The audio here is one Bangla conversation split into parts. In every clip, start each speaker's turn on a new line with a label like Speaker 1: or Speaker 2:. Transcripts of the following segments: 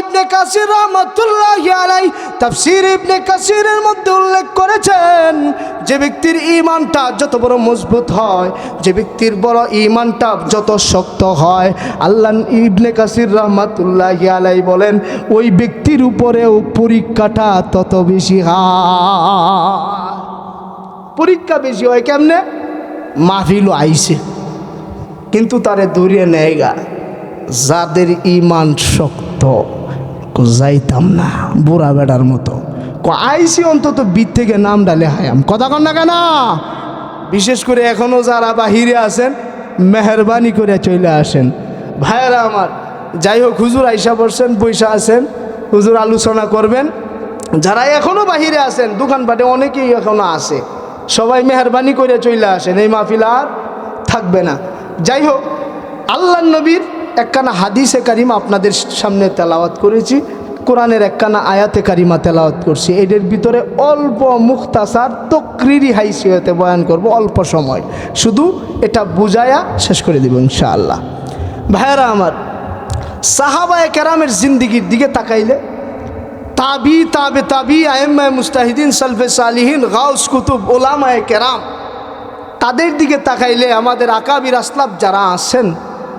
Speaker 1: ইবনে কাসির রহমতুল্লাহ আলাই তাফসির ইবনে কাসিরের মধ্যে উল্লেখ করেছেন, যে ব্যক্তির ইমানটা যত বড় মজবুত হয়, যে ব্যক্তির বড় ইমানটা যত শক্ত হয়, আল্লাহ ইবনে কাসির রহমতুল্লাহ আলাই বলেন, ওই ব্যক্তির উপরেও পরীক্ষাটা তত বেশি পরীক্ষা বেশি হয় কেমনে? মাহফিলও আইছে, কিন্তু তারে দূরিয়ে নেয় গা, যাদের ইমান শক্ত। কো যাইতাম না, বুড়া বেড়ার মতো। কো আইসি অন্তত বিদ থেকে নাম ডালে হায়াম। কথা কন না কেন? বিশেষ করে এখনও যারা বাহিরে আছেন, মেহরবানি করে চলে আসেন। ভাইয়েরা আমার, যাই হোক, হুজুর আইসা পড়ছেন পয়সা আছেন, হুজুর আলোচনা করবেন। যারা এখনও বাহিরে আছেন দোকানপাটে অনেকেই এখনও আছে। সবাই মেহরবানি করে চলে আসেন, এই মাহফিল আর থাকবে না। যাই হোক আল্লাহ নবীর একখানা হাদিসে কারিমা আপনাদের সামনে তেলাওয়াত করেছি, কোরআনের একখানা আয়াতে কারিমা তেলাওয়াত করছি। এদের ভিতরে অল্প মুখতাসার তকরিরি হাইসিয়তে বয়ান করব, অল্প সময়। শুধু এটা বুঝায়া শেষ করে দেব ইনশাআল্লাহ। ভাইয়েরা আমার, সাহাবায় কেরামের জিন্দিগির দিকে তাকাইলে, তাবি, তাবে, তাবি আয়েম্মায় মুস্তাহিদিন, সালফে সালিহিন, গাউস কুতুব, ওলামায় কেরাম, তাদের দিকে তাকাইলে আমাদের আকাবির আসলাফ যারা আছেন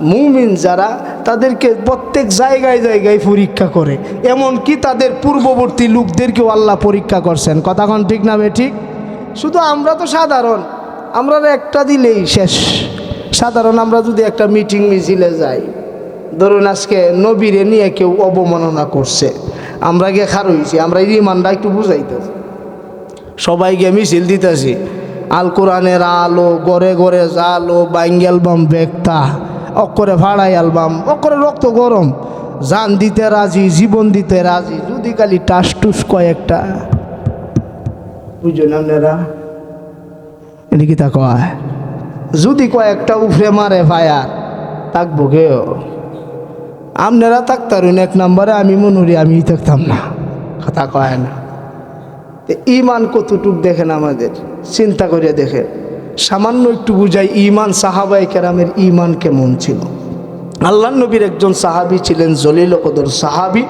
Speaker 1: মুমিন যারা, তাদেরকে প্রত্যেক জায়গায় জায়গায় পরীক্ষা করে। এমন কি তাদের পূর্ববর্তী লোকদেরকেও আল্লাহ পরীক্ষা করছেন। কথাক্ষণ ঠিক না ঠিক? শুধু আমরা তো সাধারণ। আমরা একটা দিলেই শেষ। সাধারণ আমরা যদি একটা মিটিং মিছিলে যাই, ধরুন আজকে নবীরে নিয়ে কেউ অবমাননা করছে। আমরা গিয়ে খার হয়েছি আমরা ইমানটা একটু বুঝাইতেছি। সবাই গিয়ে মিছিল দিতেছি। আল কোরআনের আলো, গড়ে গড়ে জালো বাঙ্গেলবাম বেগতা অক্ষরে ভাড়াই অ্যালবাম অক্ষরে রক্ত গরম। জান দিতে রাজি, জীবন দিতে রাজি, যদি খালি টাস টুস কয়েকটা বুঝলেন আপনারা? এদিকে তা কয়? যদি কয়েকটা উফরে মারে ভায়ার থাকব কেউ? আপনারা থাকতারুন এক নম্বরে, আমি মনুরি আমি থাকতাম না। কথা কয় না। ইমান কতটুক দেখেন আমাদের, চিন্তা করে দেখেন। সামান্য একটু বুঝাই ইমান সাহাবাই কেরামের ইমান কেমন ছিল? আল্লাহ নবীর একজন সাহাবি ছিলেন জলিল কদর সাহাবি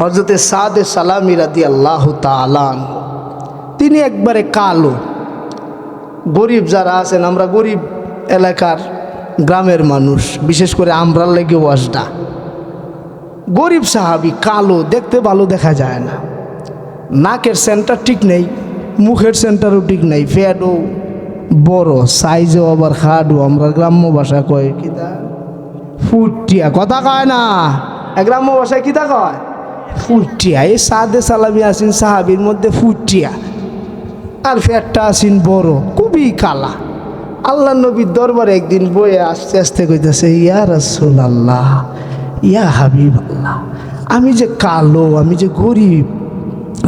Speaker 1: হজরতে সাদে সালামি রাদি আল্লাহ তালান তিনি একবারে কালো। গরিব যারা আছেন, আমরা গরিব এলাকার গ্রামের মানুষ, বিশেষ করে আমরা লেগে ওয়াজটা গরিব সাহাবি কালো, দেখতে ভালো দেখা যায় না। নাকের সেন্টার ঠিক নেই, মুখের সেন্টারও ঠিক নেই ফ্যাটও বড় সাইজও আবার খাডও আমরা গ্রাম্য ভাষা কয় কিতা ফুটিয়া, কথা কয় না। গ্রাম্য ভাষায় কিতা কয়? ফুটিয়া, এই সাদে সালামি আসিন সাহাবির মধ্যে ফুটিয়া। আর ফ্যাটটা আসিন বড়, খুবই কালা। আল্লাহ নবীর দরবারে একদিন বয়ে আস্তে আস্তে কইতেছে, ইয়া রসুল আল্লাহ ইয়া হাবিব আল্লাহ আমি যে কালো, আমি যে গরিব,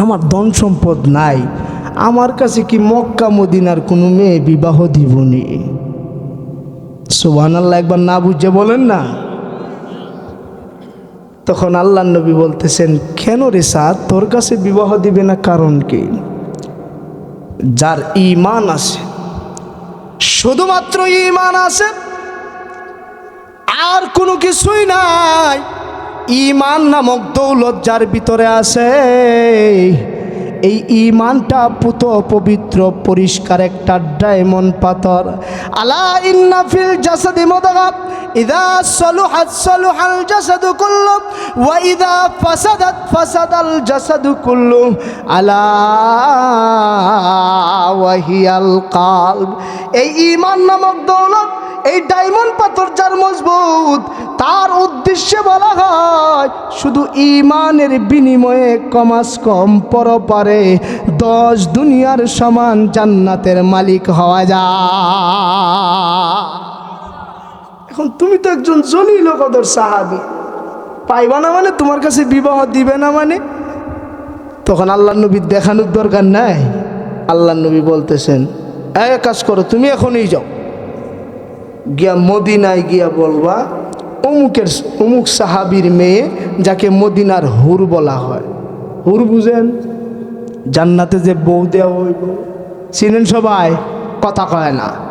Speaker 1: আমার ধন সম্পদ নাই আমার কাছে কি মক্কা মদিনার কোনো মেয়ে বিবাহ দিবনি? সোহান আল্লাহ একবার না বুঝে বলেন না। তখন আল্লাহ নবী বলতেছেন, কেন রে সাদ, তোর কাছে বিবাহ দিবে না কারণ কি? যার ইমান আছে, শুধুমাত্র ইমান আছে, আর কোনো কিছুই নাই। ইমান নামক দৌলত যার ভিতরে আছে এই ইমানটা পুত পবিত্র, পরিষ্কার একটা ডায়মন্ড পাথর। আলা ইন্না ফিল জাসাদি মুদগা ইদা সলুহাত সলুহাল জাসাদু কুল্লু, ওয়া ইদা ফাসাদাত ফাসাদাল জাসাদু কুল্লু। আলা ওয়াহিয়াল কালব। এই ইমান নামক দৌলত এই ডায়মন্ড পাথর যার মজবুত, তার উদ্দেশ্যে বলা হয়, শুধু ইমানের বিনিময়ে কমাস কম পরপারে দশ দুনিয়ার সমান জান্নাতের মালিক হওয়া যায়। এখন তুমি তো একজন জলিল কদর সাহাবি। পাইবা না মানে? তোমার কাছে বিবাহ দিবে না মানে? তখন আল্লাহ নবীর দেখানোর দরকার নাই। আল্লাহ নবী বলতেছেন এক কাজ করো, তুমি এখনই যাও। গিয়া মদিনায় গিয়া বলবা, অমুকের, অমুক সাহাবির মেয়ে যাকে মদিনার হুর বলা হয়। হুর বুঝেন? জান্নাতে যে বউ দেওয়া হইব। চিনেন সবাই? কথা কয় না।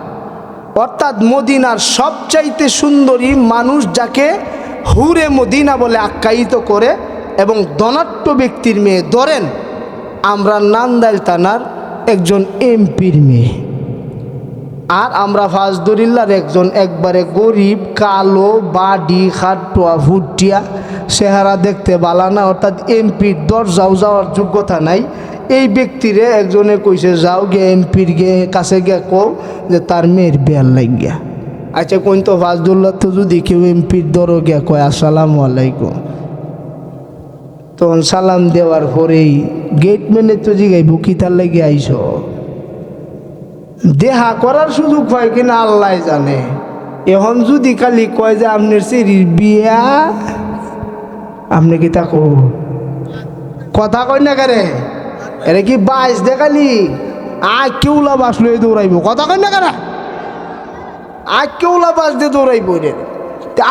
Speaker 1: অর্থাৎ মদিনার সবচাইতে সুন্দরী মানুষ যাকে হুরে মদিনা বলে আখ্যায়িত করে এবং ধনাট্য ব্যক্তির মেয়ে ধরেন, আমরা নান্দাইল থানার একজন এমপির মেয়ে। আর আমরা ফাজদুরিল্লার একজন একবারে গরিব, কালো, বাডি, খাটুয়া, ভুটিয়া, চেহারা দেখতে বালা না, অর্থাৎ এমপির দরজাও যাওয়ার যোগ্যতা নাই। এই ব্যক্তিরে একজনে কইছে, যাও গে এমপির গে কাছে গিয়ে কও যে তার মেয়ের বিয়ার লাগিয়া। আচ্ছা কোন তো ফাজদুল্লাহ, তো যদি কেউ এমপির দর গিয়া কয়, আসসালামু আলাইকুম। তখন সালাম দেওয়ার পরেই গেটম্যানে তো জিগাইব, কি তার লাগে আইস? দেহা করার সুযোগ পায় কিনা আল্লাহ জানে। এখন যদি কালি কয় যে আপনার সিরির বিয়া, আপনি কি তা কথা কই না কারে? এরে কি বাইশ দেখালি আজ কেউলা বাস লয়ে দৌড়াইব। কথা কই না কারা? আজ কেউলা বাস দিয়ে দৌড়াইব রে।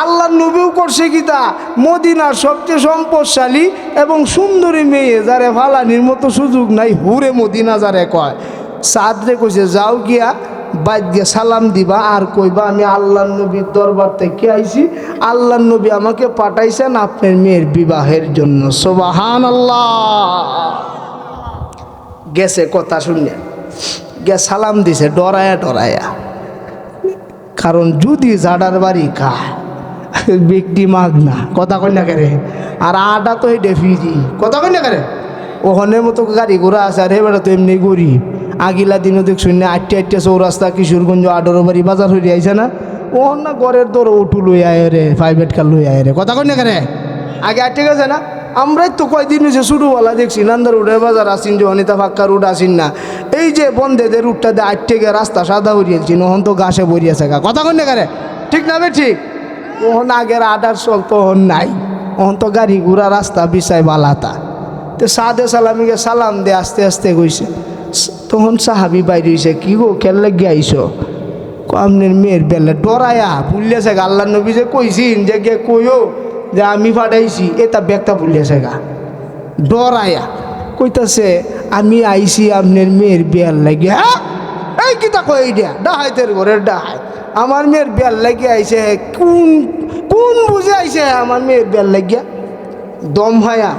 Speaker 1: আল্লাহ নবীও করছে কি তা? মদিনার সবচেয়ে সম্পদশালী এবং সুন্দরী মেয়ে, যারে ফালানির মতো সুযোগ নাই, হুরে মদিনা যারে কয়। সাদরে কইছে, যাও গিয়া বাদ দিয়ে সালাম দিবা, আর কইবা, আমি আল্লাহ নবীর দরবার থেকে আইছি। আল্লাহ নবী আমাকে পাঠাইছেন আপনার মেয়ের বিবাহের জন্য। সোবাহান আল্লাহ গেছে কথা শুনে। গে সালাম দিছে, ডরায়া ডরায়া। কারণ যদি জাডার বাড়ি খায় ব্যক্তি মাগ না। কথা কই না করে? আর আটা তো এই ডেফিজি কথা কই না করে? ওখানের মতো গাড়ি ঘোড়া আছে, আর এবারে তো এমনি গরিব। আগিলা দিনও দেখ শুনে আটটে আটটে চৌরাস্তা, কিশোরগঞ্জ আডর বাড়ি বাজার হয়ে আইছে না? ওহন না ঘরের দর উঠু লই আয় রে প্রাইভেট কার লই আয় রে। কথা কই করে আগে আটটে গেছে না? আমরাই তো কয়দিন হয়েছে শুরুওয়ালা দেখছি নান্দার উঠে বাজার আসিন যে অনিতা ফাক্কা রুট আসিন না। এই যে বন্ধেদের রুটটা দিয়ে আটটে গিয়ে রাস্তা সাদা হরিয়েছি নহন তো ঘাসে বরিয়েছে গা। কথা কই না করে ঠিক না বে ঠিক? ওহন আগের আডার চল তখন নাই। ওহন তো গাড়ি ঘোড়া রাস্তা বিছাই বালাতা। তো সাদে সালামিকে সালাম দে, আস্তে আস্তে গইছে স- তখন সাহাবি বাইরে হইছে, কি গো খেললে গিয়ে আইসো আপনার মেয়ের বেলা ডরায়া, ভুলিয়াছে গা আল্লাহ নবী যে কইছিন যে গে কইও যে আমি ফাটাইছি এটা ব্যাগটা ভুলিয়াছে গা, ডরায়া, কইতাছে, আমি আইছি আপনার মেয়ের বিয়ার লাগে হ্যাঁ এই কিতা কই দিয়া ডাহাইতের ঘরের ডাহাই, আমার মেয়ের বিয়ার লাগে আইছে, কোন কোন বুঝে আইছে আমার মেয়ের বিয়ার লাগিয়া? দম হায়া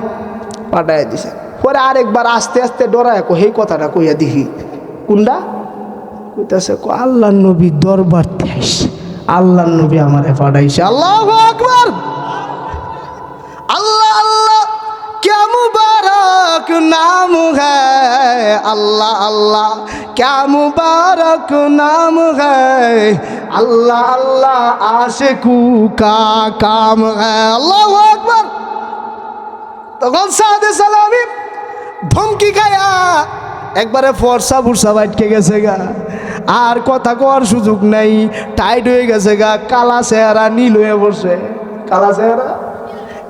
Speaker 1: পাঠাইয়া দিছে। পরে আরেকবার আস্তে আস্তে ডরায় কো সেই কথাটা কইয়া দিহি কুন্ডা? কইতাছে কো আল্লাহ নবী দরবার থাইস আল্লাহ নবী আমারে পাঠাইছে। আল্লাহ আকবার। আল্লাহ আল্লাহ কে মুবারক নাম হ্যায়? আল্লাহ আল্লাহ কে মুবারক নাম হ্যায়? আল্লাহ আল্লাহ, আশেকু কা কাম হ্যায়? আল্লাহ আকবার। তখন সাদে সালামী ধমকি খায়া একবারে ফর্সা ফুরসা বাইটকে গেছে গা। আর কথা কওয়ার সুযোগ নাই টাইট হয়ে গেছে গা, কালা চেহারা নীল হয়ে বসে কালা চেহারা?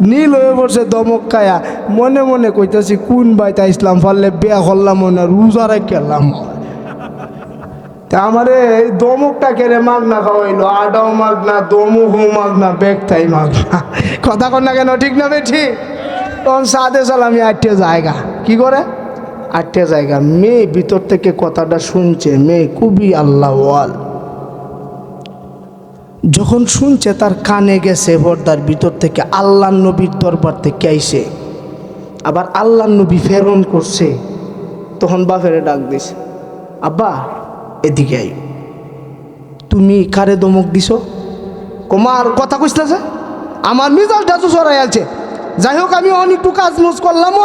Speaker 1: নীল হয়ে বসে দমক খায়া। মনে মনে কইতাছি, কোন বাইতা ইসলাম ফাললে বিয়া করলাম না রোজারে খেললাম তা আমারে এই দমকটা কেড়ে মাগনা খাওয়াইলো, আডাও মাগনা, দমকও মাগনা ব্যাগটাই মাগনা। কথা কর না কেন, ঠিক না বে ঠিক তখন সাদে সালামি আটটে জায়গা কি করে? আটটে জায়গা। মেয়ে ভিতর থেকে কথাটা শুনছে, মেয়ে খুবই আল্লাহওয়াল। যখন শুনছে, তার কানে গেছে পর্দার ভিতর থেকে, আল্লাহ নবীর দরবার থেকে আইসে। আবার আল্লাহ নবী ফেরন করছে, তখন বাপেরে ডাক দিছে, আব্বা, এদিকে আই তুমি কারে দমক দিছ? কুমার কথা কইসতেছে আমার মিজালটা তো সরাই আছে যাই হোক, আমি অনেকটু কাজ মুজ করলাম।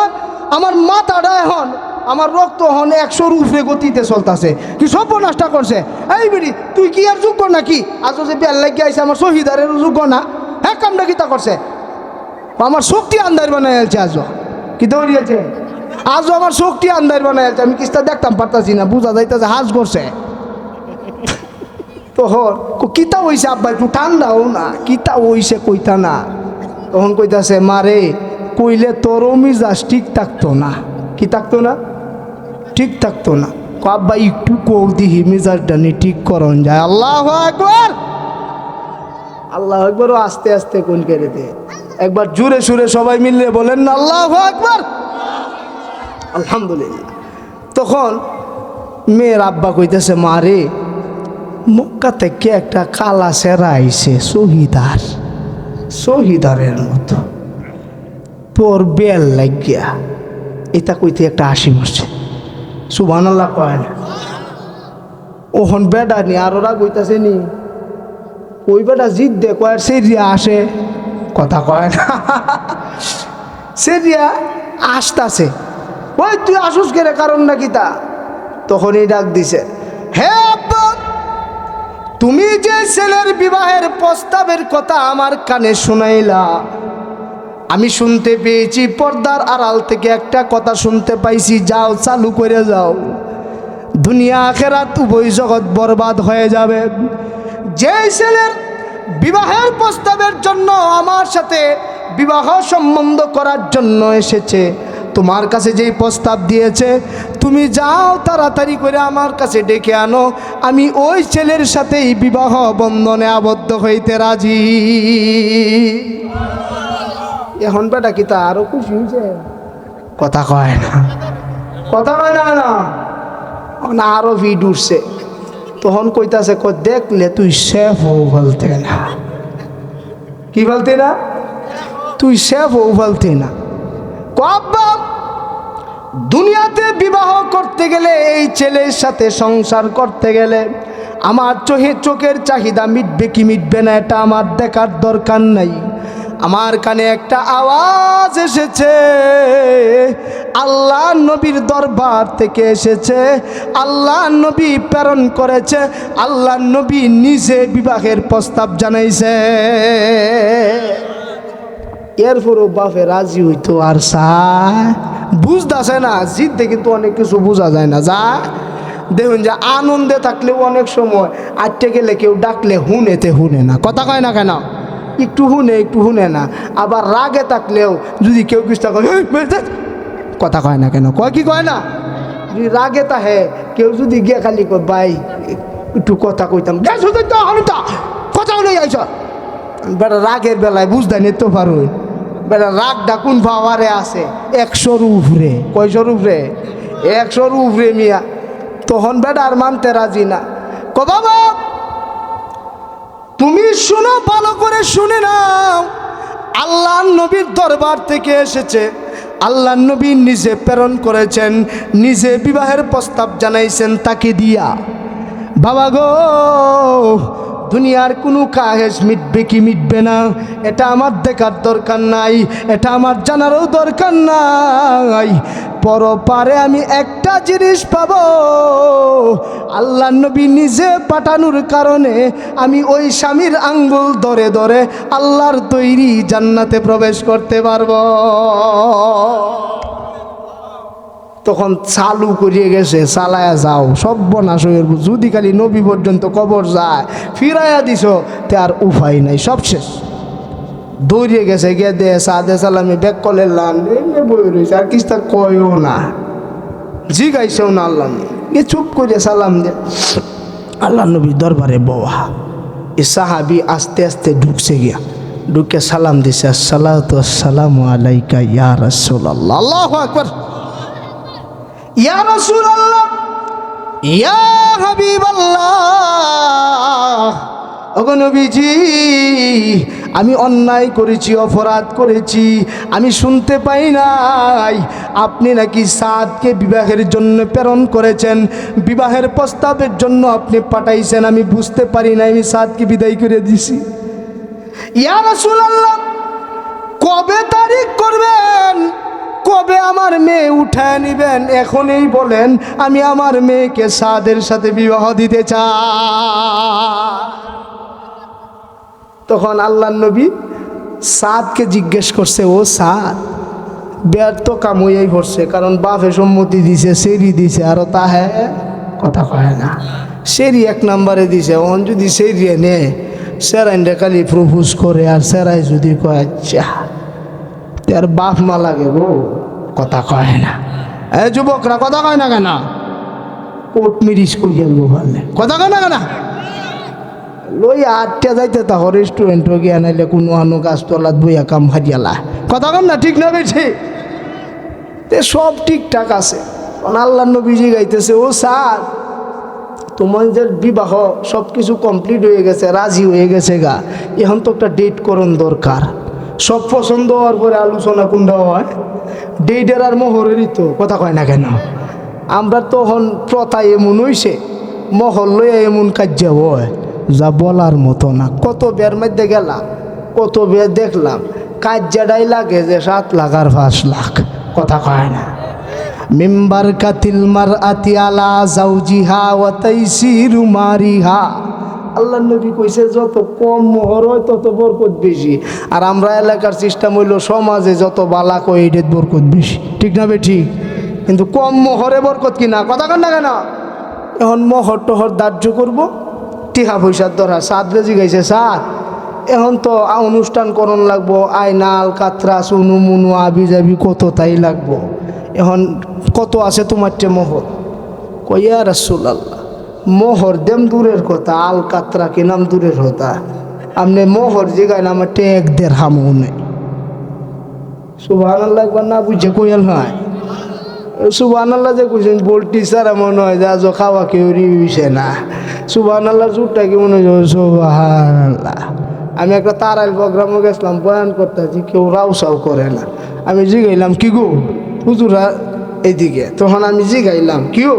Speaker 1: আমার মাথাটা এখন, আমার রক্ত হন একশো উপরে গতিতে চলতেছে। কি সব নষ্ট করছে? এই বিড়ি, তুই কি আর যোগ্য নাকি? আজ যে বেল লাগিয়ে আইছে, আমার শহীদারের যোগ্য না। হ্যাঁ কামটা কিতা করছে? আমার শক্তি আন্দার বানাই আছে আজও। কি দৌড়িয়েছে আজ আমার শক্তি আন্দার বানাই আছে আমি কিস্তা দেখতাম, পারতাছি না, বুঝা যাইতেছে হাজ করছে। তখন কিতা হইছে আব্বা, একটু ঠান্ডাও না কিতা হইছে কইতা না। তখন কইতাছে মারে কইলে তোর মিজাজ ঠিক থাকতো না। কি থাকতো না? ঠিক থাকতো না। আব্বা, একটু কৌ দিহি, মেজাজটা নিয়ে ঠিক করন যায়। আল্লাহ একবার আল্লাহ একবারও আস্তে আস্তে কোন কেড়ে দে। একবার জুড়ে সুরে সবাই মিললে বলেন না, আল্লাহ একবার আলহামদুলিল্লাহ। তখন মেয়ের আব্বা কইতেছে, মা রে, মক্কা থেকে একটা কালা সেরা আইছে শহীদার শহীদারের মতো। তোর বেল লাগিয়া, এটা কইতে একটা হাসি মারছে। সুবান আল্লাহ কয় না। ওহন বেডা নি, আর ওরা কইতাছে নি। ওই বেটা জিদ দে, কয় সেরিয়া আসে। কথা কয় না। সেরিয়া আসতাছে। ওই তুই আসুস কেরে কারণ নাকি তা? তখনই ডাক দিছে, হে তুমি যে ছেলের বিবাহের প্রস্তাবের কথা আমার কানে শুনাইলা আমি শুনতে পেয়েছি, পর্দার আড়াল থেকে একটা কথা শুনতে পাইছি, যাও, চালু করে যাও। দুনিয়া আখেরাত উভয় জগৎ বরবাদ হয়ে যাবে। যে ছেলের বিবাহের প্রস্তাবের জন্য আমার সাথে বিবাহ সম্বন্ধ করার জন্য এসেছে, তোমার কাছে যেই প্রস্তাব দিয়েছে, তুমি যাও তাড়াতাড়ি করে আমার কাছে ডেকে আনো, আমি ওই ছেলের সাথেই বিবাহ বন্ধনে আবদ্ধ হইতে রাজি। এখন বেটা কি তা আরও খুশি হয়েছে? কথা কয় না। কথা কয় না না। আরও ভিড উঠছে। তখন কইতাছে ক দেখলে তুই সেফ হও বলতে না। কি বলতে না? তুই সেফ হও বলতে না। কব্বা দুনিয়াতে বিবাহ করতে গেলে এই ছেলের সাথে সংসার করতে গেলে আমার চোখে চোখের চাহিদা মিটবে কি মিটবে না এটা আমার দেখার দরকার নাই। আমার কানে একটা আওয়াজ এসেছে। আল্লাহ নবীর দরবার থেকে এসেছে। আল্লাহ নবী প্রেরণ করেছে। আল্লাহ নবী নিজে বিবাহের প্রস্তাব জানাইছে। এরপরও বাপে রাজি হইতো আর চায় বুঝতেছে না জিদ্দে কিন্তু অনেক কিছু বোঝা যায় না, যা। দেখুন যে আনন্দে থাকলেও অনেক সময় আটটে গেলে কেউ ডাকলে হুনেতে হুনে না। কথা কয় না কেন? একটু হুনে একটু হুনে না। আবার রাগে থাকলেও যদি কেউ কিছু কথা কয় না কেন? কয় কি কয় না? যদি রাগে তাহে কেউ যদি গিয়ে খালি কয় ভাই একটু কথা কইতাম। "যা, শুধু তো হনুতা কথা হলে আইস বেটা রাগের বেলায় বুঝতে নিতে পারো বেটা রাগটা কোন পাওয়ারে আছে? একশোর উপরে। কয়শোর উপরে? একশোর উপরে মিয়া। তখন বেটা আর মানতে রাজি না। ক বাবা তুমি শোনো, ভালো করে শুনে নাও। আল্লাহ নবীর দরবার থেকে এসেছে। আল্লাহ নবী নিজে প্রেরণ করেছেন, নিজে বিবাহের প্রস্তাব জানাইছেন তাকে দিয়া। বাবা গো, দুনিয়ার কোনো কাহেজ মিটবে কি মিটবে না? এটা আমার দেখার দরকার নাই, এটা আমার জানারও দরকার নাই। পরপারে আমি একটা জিনিস পাবো আল্লাহ নবী নিজে পাঠানোর কারণে আমি ওই স্বামীর আঙ্গুল ধরে ধরে আল্লাহর তৈরি জান্নাতে প্রবেশ করতে পারব। তখন চালু করিয়ে গেছে, চালায়া যাও সব বনাশ হয়ে। যদি খালি নবী পর্যন্ত কবর যায়, ফিরাইয়া দিছ, তে আর উপায় নাই, সব শেষ। দৌড়িয়ে গেছে গে দে সাদে সালামি ব্যাক কলের লান বই রয়েছে, আর কিস্তা কয়ও না। জি গাইছেও না আল্লাহ এ চুপ করে সালাম দে। আল্লাহ নবী দরবারে বওয়া। এ সাহাবি আস্তে আস্তে ঢুকছে গিয়া। ঢুকে সালাম দিছে আসসালামু আলাইকা ইয়া রাসূলুল্লাহ। আল্লাহু আকবার। ইয়া রাসূলুল্লাহ। ইয়া হাবিবাল্লাহ। ওগো নবীজি আমি অন্যায় করেছি, অপরাধ করেছি, আমি শুনতে পাই নাই। আপনি নাকি সাদকে বিবাহের জন্য প্রেরণ করেছেন, বিবাহের প্রস্তাবের জন্য আপনি পাঠাইছেন, আমি বুঝতে পারি না আমি সাদকে বিদায় করে দিছি। ইয়া রাসূলুল্লাহ, কবে তারিখ করবেন? কবে আমার মেয়ে উঠায় নিবেন? এখনই বলেন, আমি আমার মেয়েকে সাদের সাথে বিবাহ দিতে চাই। তখন আল্লাহ নবী সাদকে জিজ্ঞেস করছে, ও সাদ, ব্যর্থ কাম হইয়াই পড়ছে কারণ বাপে সম্মতি দিছে সেরি দিছে আরও তাহে কথা কয় না। সেরি এক নম্বরে দিছে ওন যদি সেরিয়ে নে সেরাইনটা খালি প্রপোজ করে, আর সেরাই যদি কয় আচ্ছা তার বাপ মা লাগে গো, কথা কয় না। এ যুবকরা, কথা কয় না কেন? কোর্ট মিরিস করি যাব পারলে কথা কেনা কেনা? লই আটটা যাইতে তাহ রেস্টুরেন্টও গিয়া নাইলে কোনো আনো গাছতলাত বইয়া কাম হারিয়ালা। কথা কম না, ঠিক না বেঠে? তে সব ঠিকঠাক আছে। আল্লাহ নবীজি গাইতেছে, ও স্যার তোমাদের বিবাহ সব কিছু কমপ্লিট হয়ে গেছে, রাজি হয়ে গেছে গা। এখন তো একটা ডেট করণ দরকার। সব পছন্দ হওয়ার পরে আলোচনা কোনটা হয়? ডেটের আর মোহরেরই তো, কথা কয় না কেন? আমরা তখন প্রথা এমন হইছে, মহল লইয়া এমন কার্য হয়। যা বলার মতো না। কত বের মধ্যে গেলাম, কত বের দেখলাম কার্যাটাই লাগে যে সাত লাখ আর পাঁচ লাখ। কথা কয় না। মিম্বার কাতিল মার আতি আলা জাউজিহা ওয়াতাইসিরু মারিহা। আল্লাহ নবী কইছে, যত কম মোহর হয় তত বরকত বেশি। আর আমরা এলাকার সিস্টেম হইল, সমাজে যত বালা কয় এডের বরকত বেশি। ঠিক না বে ঠিক? কিন্তু কম মোহরে বরকত কিনা কথা কন না কেন? এখন মোহর টহর ধার্য করব। টিহা পয়সার দরকার। সাদ রেজি গাইছে সাদ এখন তো অনুষ্ঠান করণ লাগবো আইনাল কাতরা, সুনু, মুনু, আবি যাবি কত তাই লাগবো। এখন কত আছে তোমার টে মোহর? কইয়া রাসুল আল্লাহ মোহর দেম দূরের কথা, আল কাতরা কি নাম দূরের কথা? আপনি মোহর জিগায় আমার টে এক দেড় হামও নেই। সুবাহ একবার না বুঝে কইয়াল হয় সুবাহ আল্লাহ যে কইছেন বলটি স্যার মনে হয় যে খাওয়া কেউ রিউছে না। সুবাহ আল্লাহ কি মনে হয় আমি একটা তারাইল প্রোগ্রামে গেছিলাম, বয়ান করতেছি, কেউ রাউসাও করে না। আমি জিগাইলাম, কি গো? হুজুরা এইদিকে তখন আমি জিগাইলাম কিও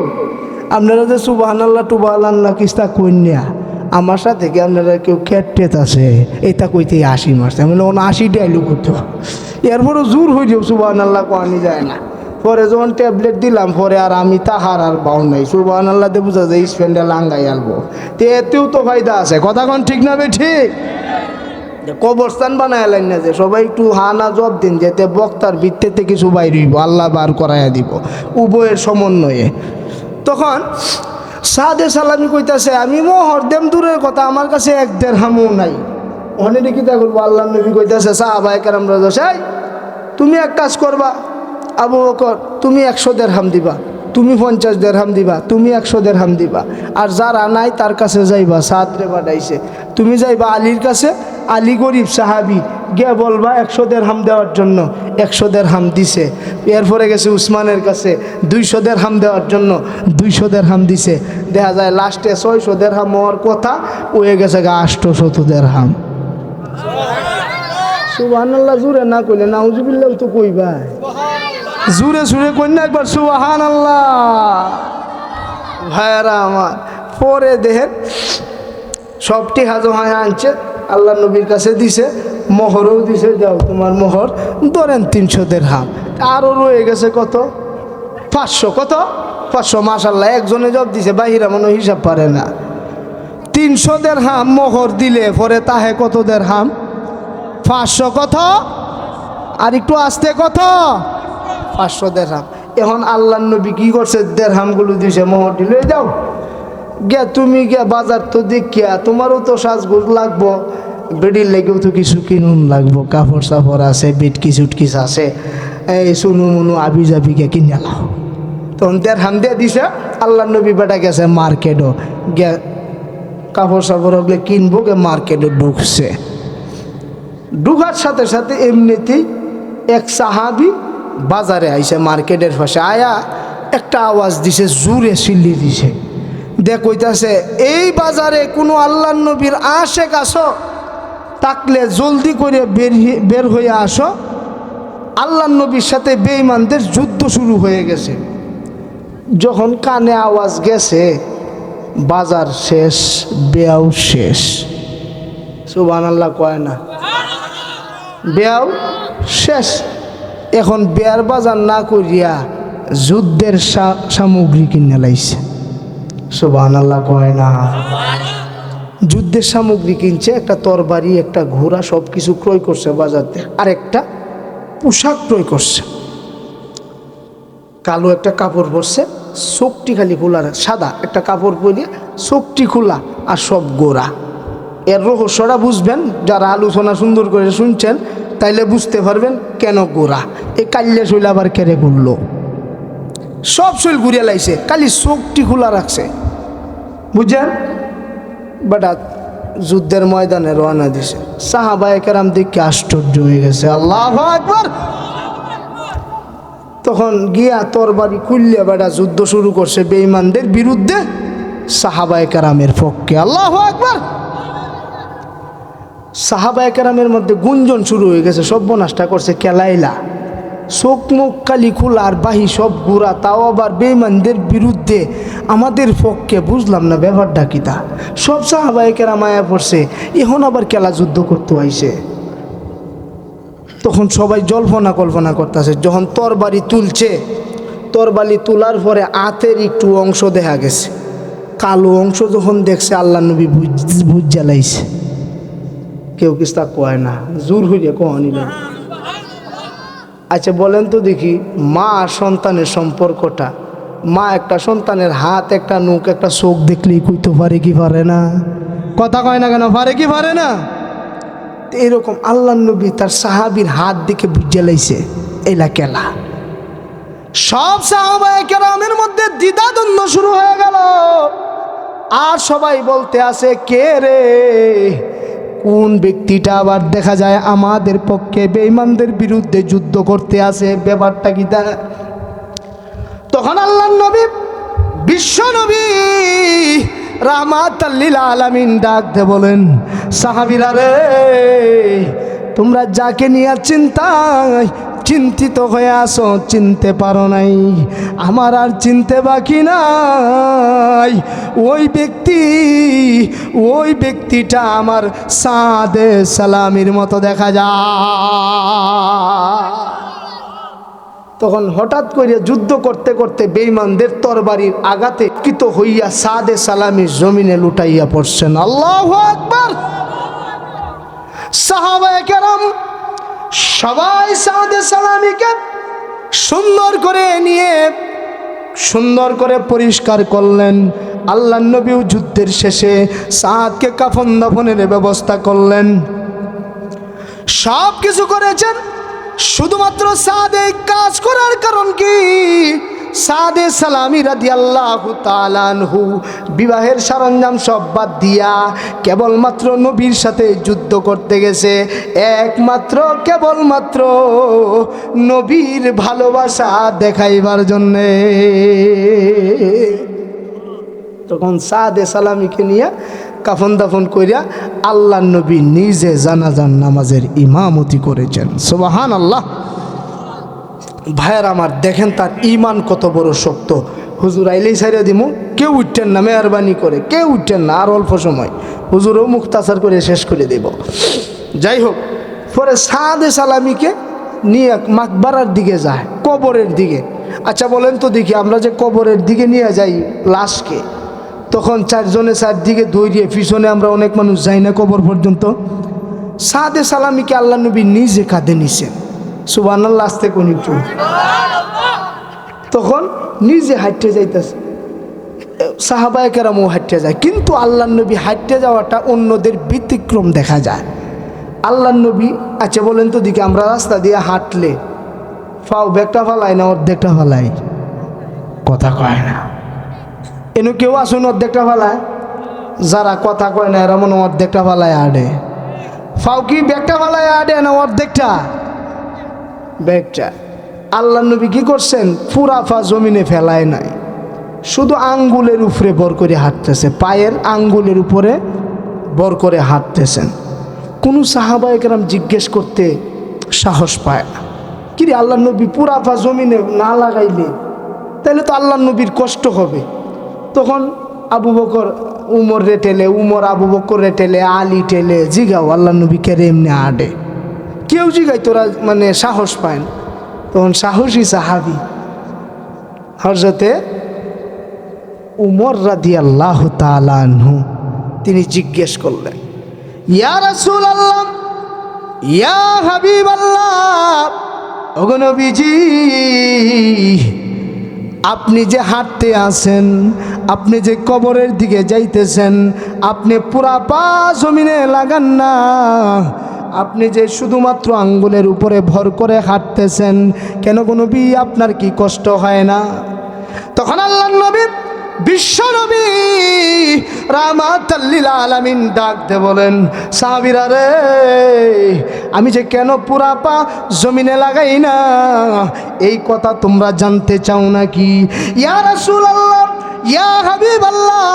Speaker 1: আপনারা যে সুবাহ আল্লাহ টুবাহ আল্লাহ কিস্তা কন্যা আমার সাথে কি আপনারা কেউ ক্যাটেত আছে? এটা কইতে আশি মারছে আমি আশি ডাইলু করতো। এরপরও জোর হয়ে যাও সুবাহ আল্লাহ কোয়ানি যায় না। পরে যখন ট্যাবলেট দিলাম, পরে আর আমি তাহার আর বাউ নাই। সুবাহ আল্লাহতে বুঝা যায় স্পেন্ডে লাঙ্গাই আলবো তে এতেও তো ফায়দা আছে। কথা কোন ঠিক না বে ঠিক? কবরস্থান বানায় লাইন না যে, সবাই একটু হানা জব দিন, যেতে বক্তার ভিত্তিতে কিছু বাইর হইব, আল্লাহ বার করাইয়া দিব, উভয়ের সমন্বয়ে। তখন সাদে সালামি কইতাছে, আমি মোহর দেম দূরের কথা, আমার কাছে এক দেড় হামও নাই। অনেক দেখি তা করব? আল্লাহ নবী কইতাছে সাহাবাই কারাম রাজা সাই তুমি এক কাজ করবা। আবু বকর, তুমি একশো দেড় হাম দিবা, তুমি পঞ্চাশ দেড়হাম দিবা, তুমি একশো দেড়হাম দিবা। আর যারা নাই, তার কাছে যাইবা সাত সাদরে পাঠাইছে তুমি যাইবা আলীর কাছে, আলী গরিব সাহাবি গিয়া বলবা একশো দেড়হাম দেওয়ার জন্য, একশো দেড়হাম দিছে। এরপরে গেছে উসমানের কাছে, দুইশো দেড়হাম দেওয়ার জন্য, দুইশো দেড়হাম দিছে। দেখা যায় লাস্টে ছয়শো দেড়হাম হওয়ার কথা ওয়ে গেছে গা আষ্ট আষ্টশত দেড়হাম। সুবহানাল্লাহ, জুড়ে না কইলে নাউজুবিল্লাহ তো কইবা জুড়ে সুরে কন্যা একবার সুবাহান আল্লাহ আমার, পরে দেখেন, সবটি হাজো হায় আনছে, আল্লাহ নবীর কাছে দিছে, মোহরও দিছে, যাও তোমার মোহর, ধরেন তিনশো দেড় হাম আরও রয়ে গেছে কত? পাঁচশো কত? পাঁচশো মাসাল্লাহ একজনে জব দিছে, বাহিরা মনে হিসাব পারে না। তিনশো দেড় হাম মোহর দিলে পরে তাহে কত দেড় হাম পাঁচশো কত? আর একটু আসতে কত? পাঁচশো দেড়হাম। এখন আল্লাহ নবী কি করছে? দেড়হামগুলো দিছে মোহর দিলে যাও। গে তুমি গে বাজার তো দেখিয়া তোমারও তো সাজগোজ লাগবো। বেডির লেগেও তো কিছু কিনুন লাগবো। কাপড় সাপড় আছে বিটকি চুটকিস আছে। এই সুনু মুনু আবি জাবিকে কিনে লাও তখন দেড়হাম দিয়ে দিছে, আল্লাহ নবী বেটা গেছে মার্কেটও। গে কাপড় সাপড় ওগুলো কিনবো গে মার্কেটে ঢুকছে। ঢুকার সাথে সাথে এমনিতেই এক সাহাবি বাজারে আইসে, মার্কেটের পাশে আয়া একটা আওয়াজ দিছে জুরে সিল্লি দিছে। দেখ কইতাছে, এই বাজারে কোনো আল্লাহ নবীর আশেক আসো তাকলে জলদি করে বের বের হয়ে আসো। আল্লাহ নবীর সাথে বেঈমানদের যুদ্ধ শুরু হয়ে গেছে। যখন কানে আওয়াজ গেছে, বাজার শেষ, বেয়াও শেষ। সুবান আল্লাহ কয় না? বেয়াও শেষ। এখন বেয়ার বাজার না করিয়া যুদ্ধের সামগ্রী কিনে লাইছে। সুবান আল্লাহ কয় না। যুদ্ধের সামগ্রী কিনছে, একটা তরবারি, একটা ঘোড়া সব কিছু ক্রয় করছে বাজার থেকে। আর একটা পোশাক ক্রয় করছে। কালো একটা কাপড় পরছে, চোখটি খালি খোলা, সাদা একটা কাপড় পরিয়ে চোখটি খোলা আর সব গোড়া। এর রহস্যটা বুঝবেন, যারা আলোচনা সুন্দর করে শুনছেন, তাইলে বুঝতে পারবেন কেন গোড়া এই কাল্লে শৈল আবার কেড়ে করল সব শৈল ঘুরিয়ে লাইছে, খালি চোখটি খোলা রাখছে। বুঝছেন? বেটা, যুদ্ধের ময়দানে রওনা দিছে। সাহাবায় কেরাম দেখে আশ্চর্য হয়ে গেছে, আল্লাহ একবার তখন গিয়া তরবারি খুললে বেটা, যুদ্ধ শুরু করছে বেঈমানদের বিরুদ্ধে সাহাবায় কেরামের পক্ষে। আল্লাহ একবার সাহাবায়ে কেরামের মধ্যে গুঞ্জন শুরু হয়ে গেছে, সর্বনাশটা করছে কেলাইলা। চোখ মুখ কালি খোলা আর বাহি সব গুড়া, তাও আবার বেইমানদের বিরুদ্ধে। আমাদের পক্ষে বুঝলাম না ব্যাপারটা কিতা সব সাহাবাহিকেরা মায়া পড়ছে, এখন আবার খেলা যুদ্ধ করতে আইছে। তখন সবাই জল্পনা কল্পনা করতেছে, যখন তরবারি তুলছে, তরবারি তোলার পরে আতের একটু অংশ দেখা গেছে। কালো অংশ যখন দেখছে, আল্লাহ নবী বুঝ বুঝ জ্বালাইছে। কেউ কিছু তা কয় না, জোর হইলে কহনি না। আচ্ছা বলেন তো দেখি, মা আর সন্তানের সম্পর্কটা। মা একটা সন্তানের হাত, একটা নুক একটা চোখ দেখলেই কইতে পারে কি পারে না? কথা কয় না কেন, পারে কি পারে না? এরকম আল্লাহ নবী তার সাহাবির হাত দিকে বুঝে লাইছে, এলা কেলা। সব সাহাবায়ে কেরামের মধ্যে দ্বিধাদ্বন্দ্ব শুরু হয়ে গেল। আর সবাই বলতে আছে, কে রে? কোন ব্যক্তিটা আবার দেখা যায় আমাদের পক্ষে বেঈমানদের বিরুদ্ধে যুদ্ধ করতে আসে, ব্যাপারটা কি তা তখন আল্লাহ নবী, বিশ্ব নবী রাহমাত আলামিন ডাক দে বলেন, সাহাবিরা রে, তোমরা যাকে নিয়ে চিন্তায় চিন্তিত হয়ে আসো চিনতে পারো নাই। আমার আর চিনতে বাকি নাই। ওই ব্যক্তি, ওই ব্যক্তিটা আমার সাদে সালামির মতো দেখা যায়। তখন হঠাৎ করে যুদ্ধ করতে করতে বেইমানদের তরবারির আঘাতে কৃত হইয়া সাদে সালামি জমিনে লুটাইয়া পড়ছেন। আল্লাহ আকবার! সাহাবায়ে কেরাম সবাই সাদে সালামিকে সুন্দর করে নিয়ে, সুন্দর করে পরিষ্কার করলেন। আল্লাহ নবীও যুদ্ধের শেষে সাদকে কাফন দাফনের ব্যবস্থা করলেন। সব কিছু করেছেন, শুধুমাত্র সাদে কাজ করার কারণ কি? সাদে সালামি রাদি আল্লাহ তালানহু বিবাহের সরঞ্জাম সব বাদ দিয়া কেবলমাত্র নবীর সাথে যুদ্ধ করতে গেছে। একমাত্র, কেবলমাত্র নবীর ভালোবাসা দেখাইবার জন্যে। তখন সাদে সালামিকে নিয়ে কাফন দাফন করিয়া আল্লাহ নবী নিজে জানাজান নামাজের ইমামতি করেছেন। সুবাহান আল্লাহ ভাইয়ের আমার, দেখেন তার ইমান কত বড় শক্ত। হুজুর, আইলেই সাইরা দিমু। কেউ উঠতেন না, মেহরবানি করে। কেউ উঠতেন না, আর অল্প সময়। হুজুরও মুখ মুক্তাচার করে শেষ করে দেব। যাই হোক, পরে সাদে সালামিকে নিয়ে মাকবারার দিকে যায়, কবরের দিকে। আচ্ছা বলেন তো দেখি, আমরা যে কবরের দিকে নিয়ে যাই লাশকে, তখন চারজনে চারদিকে দৌড়িয়ে পিছনে আমরা অনেক মানুষ যাই না কবর পর্যন্ত। সাদে সালামিকে আল্লাহ নবী নিজে কাঁধে নিছেন। সুবান্নাল্লাহ আসতে কোন তখন নিজে হাঁটতে যাইতেছে। সাহাবায় কেরামও হাঁটতে যায়। কিন্তু আল্লাহ নবী হাঁটতে যাওয়াটা অন্যদের ব্যতিক্রম দেখা যায়। আল্লাহ নবী আচ্ছা বলেন তো দিকে, আমরা রাস্তা দিয়ে হাঁটলে ফাও ব্যাগটা ফালাই না অর্ধেকটা ফালাই? কথা কয় না। এনু কেউ আসুন, অর্ধেকটা ফালায়? যারা কথা কয় না, এরা মনে অর্ধেকটা ফালায় আডে। ফাও কি ব্যাগটা ফালায় আডে না অর্ধেকটা? ব্যাগটা। আল্লাহ নবী কি করছেন? ফুরাফা জমিনে ফেলায় নাই। শুধু আঙ্গুলের উপরে বর করে হাঁটতেছে, পায়ের আঙ্গুলের উপরে বর করে হাঁটতেছেন। কোনো সাহাবায়কেরাম জিজ্ঞেস করতে সাহস পায় না। কিরে, আল্লাহ নবী পুরাফা জমিনে না লাগাইলে? তাহলে তো আল্লাহ নবীর কষ্ট হবে। তখন আবু বকর উমর রে টেলে, উমর আবু বকর রে টেলে, আলী টেলে, জিগাও, আল্লাহ নবীকে রে এমনি আডে। কেউ জিগাই তোরা মানে সাহস পায় তখন সাহসী সাহাবি হরজতে উমর রাদি আল্লাহ তালানহু তিনি জিজ্ঞেস করলেন, ইয়া রাসূল আল্লাহ ইয়া হাবিব আল্লাহ অগনবীজি আপনি যে হাঁটতে আছেন, আপনি যে কবরের দিকে যাইতেছেন, আপনি পুরা পা জমিনে লাগান না আপনি যে শুধুমাত্র আঙ্গুলের উপরে ভর করে হাঁটতেছেন, কেন কোনো বি আপনার কি কষ্ট হয় না? তখন আল্লাহ নবী, বিশ্ব নবী, রামাতাল্লিল আলামিন ডাক দে বলেন, সাহাবিরা রে, আমি যে কেন পুরা পা জমিনে লাগাই না? এই কথা তোমরা জানতে চাও নাকি? ইয়া রাসূলুল্লাহ, ইয়া হাবিব আল্লাহ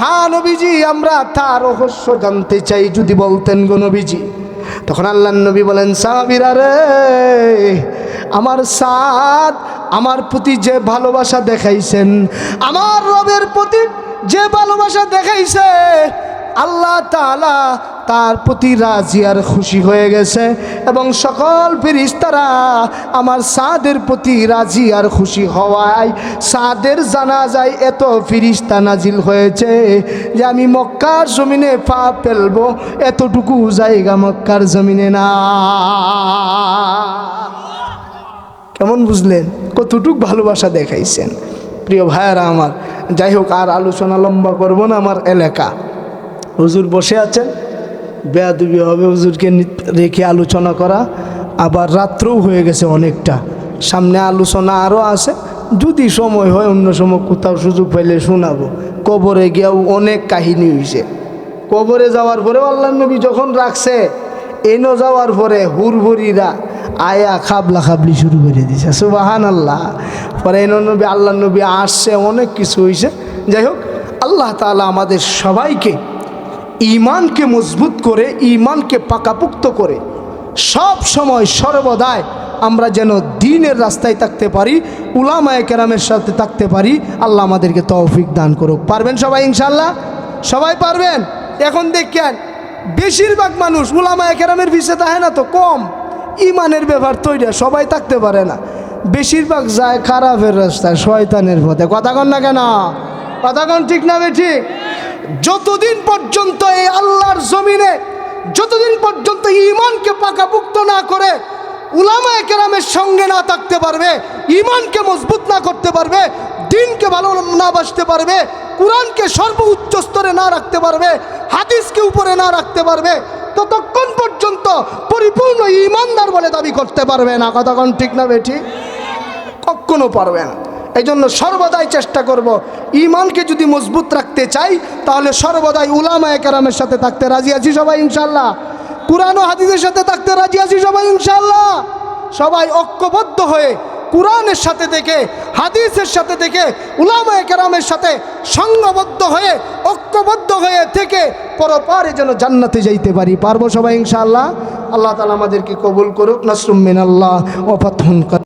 Speaker 1: হ্যাঁ নবীজি, আমরা তার রহস্য জানতে চাই, যদি বলতেন গো নবীজি। তখন আল্লাহ নবী বলেন, সাহাবিরা রে, আমার সাদ আমার প্রতি যে ভালোবাসা দেখাইছেন, আমার রবের প্রতি যে ভালোবাসা দেখাইছে আল্লাহ তাআলা তার প্রতি রাজি আর খুশি হয়ে গেছে এবং সকল ফিরিস্তারা আমার সাদের প্রতি রাজি আর খুশি হওয়ায় সাদের জানা যায় এত ফিরিস্তা নাজিল হয়েছে যে আমি মক্কার জমিনে পা ফেলব, এতটুকু জায়গা মক্কার জমিনে না। কেমন বুঝলেন? কতটুক ভালোবাসা দেখাইছেন। প্রিয় ভাইয়ারা আমার, যাই হোক, আর আলোচনা লম্বা করব না আমার এলাকা। হুজুর বসে আছেন। বেয়াদুবি হবে হুজুরকে রেখে আলোচনা করা। আবার রাত্রেও হয়ে গেছে অনেকটা। সামনে আলোচনা আরও আছে। যদি সময় হয় অন্য সময় কোথাও সুযোগ পাইলে শোনাবো। কবরে গিয়েও অনেক কাহিনী হয়েছে কবরে যাওয়ার পরে আল্লাহ নবী যখন রাখছে, এনো যাওয়ার পরে হুরহুরিরা আয়া খাবলা খাবলি শুরু করে দিছে। সুবাহান আল্লাহ পরে এনো নবী আল্লাহ নবী আসছে, অনেক কিছু হয়েছে যাই হোক, আল্লাহ তাআলা আমাদের সবাইকে ইমানকে মজবুত করে ইমানকে পাকাপুক্ত করে, সব সময় সর্বদায় আমরা যেন দিনের রাস্তায় থাকতে পারি, উলামায়ে কেরামের সাথে থাকতে পারি, আল্লাহ আমাদেরকে তৌফিক দান করুক। পারবেন সবাই ইনশাল্লাহ সবাই পারবেন? এখন দেখেন, বেশিরভাগ মানুষ উলামায়ে কেরামের বিষয়ে থাকে না তো, কম। ইমানের ব্যাপার তৈরি, সবাই থাকতে পারে না। বেশিরভাগ যায় খারাপের রাস্তায়, শয়তানের পথে। কথা কন না কেন? কথা কন ঠিক না বে ঠিক? যতদিন পর্যন্ত এই আল্লাহর জমিনে যতদিন পর্যন্ত ইমানকে পাকাপুক্ত না করে উলামায়ে কেরামের সঙ্গে না থাকতে পারবে ইমানকে মজবুত না করতে পারবে, দিনকে ভালো না বাসতে পারবে, কোরআনকে সর্বোচ্চ স্তরে না রাখতে পারবে, হাদিসকে উপরে না রাখতে পারবে, ততক্ষণ পর্যন্ত পরিপূর্ণ ইমানদার বলে দাবি করতে পারবে না। কতক্ষণ ঠিক না বেঠি? কখনো পারবে না। এই জন্য সর্বদাই চেষ্টা করব ইমানকে যদি মজবুত রাখতে চাই, তাহলে সর্বদাই উলামায়ে কেরামের সাথে থাকতে রাজি আছি সবাই ইনশাল্লাহ কোরআন ও হাদিসের সাথে থাকতে রাজি আছি সবাই ইনশাল্লাহ সবাই ঐক্যবদ্ধ হয়ে কোরআনের সাথে থেকে, হাদিসের সাথে থেকে, উলামায়ে কেরামের সাথে সঙ্গবদ্ধ হয়ে, ঐক্যবদ্ধ হয়ে থেকে পরপারে যেন জান্নাতে যাইতে পারি। পারব সবাই ইনশাল্লাহ আল্লাহ তালা আমাদেরকে কবুল করুক। নাসরুম মিনাল্লাহ। ও ফাতহুন